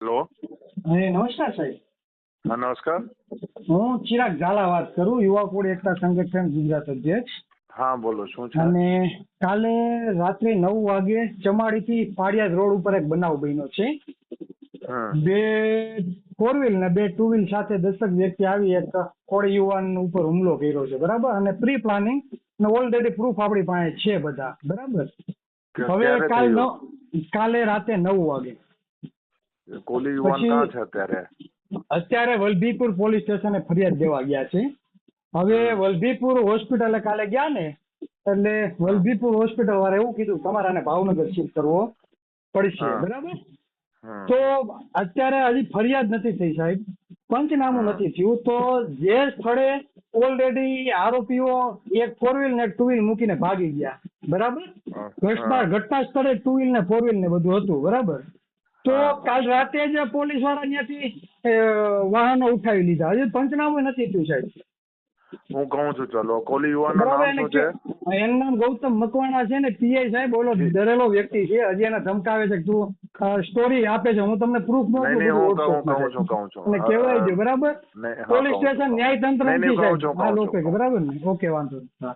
Hello. નમસ્કાર સાહેબ. હા નમસ્કાર. હું ચિરાગ ઝાલા વાત કરું યુવા કોડ એકતા સંગઠન ગુજરાત અધ્યક્ષ. હા બોલો શું છે? અને કાલે રાત્રે નવ વાગે ચમાડીથી પાડિયાદ રોડ ઉપર એક બનાવ બન્યો છે. બે ફોર વ્હીલ ને બે ટુ વ્હીલ સાથે દસક વ્યક્તિ આવી એક કોળી યુવાન ઉપર હુમલો કર્યો છે બરાબર? અને પ્રી પ્લાનિંગ ને ઓલરેડી પ્રૂફ આપણી પાસે છે બધા બરાબર? હવે કાલ નવ કાલે રાતે નવ વાગે. કોલી યુવાન ક્યાં છે અત્યારે? અત્યારે વલભીપુર પોલીસ સ્ટેશને ફરિયાદ દેવા ગયા છે. હવે વલભીપુર હોસ્પિટલે કાલે ગયા ને એટલે વલભીપુર હોસ્પિટલ વાળા એવું કીધું તમારાને ભાવનગર શિફ્ટ કરવો પડશે. બરાબર? તો અત્યારે હજી ફરિયાદ નથી થઈ સાહેબ. પંચનામું નથી થયું. તો જે સ્થળે ઓલરેડી આરોપીઓ એક ફોર વ્હીલ ને ટુ વ્હીલ મૂકીને ભાગી ગયા. બરાબર. ઘટના ઘટના સ્થળે ટુ વ્હીલ ને ફોર વ્હીલ ને બધું હતું. બરાબર? તો કાલ રાતે જ પોલીસવાળા ત્યાંથી વાહનો ઉઠાવી લીધા. હજી પંચનામું નથી થયું સાહેબ. હું કહું છું ચલો. કોલી યુવાનો નામ શું છે? એનું નામ ગૌતમ મકવાણા છે ને પીઆઈ સાહેબ ઓલો ડરેલો વ્યક્તિ છે. હજી એને ધમકાવે છે તું સ્ટોરી આપે છે. હું તમને પ્રૂફ મોકલું નહીં હું કહું કહું છું કહું છું. અને કહેવાય છે બરાબર? Police station. ન્યાય તંત્ર કહું છું, બરાબર ને? ઓકે વાંધો નહીં. હા.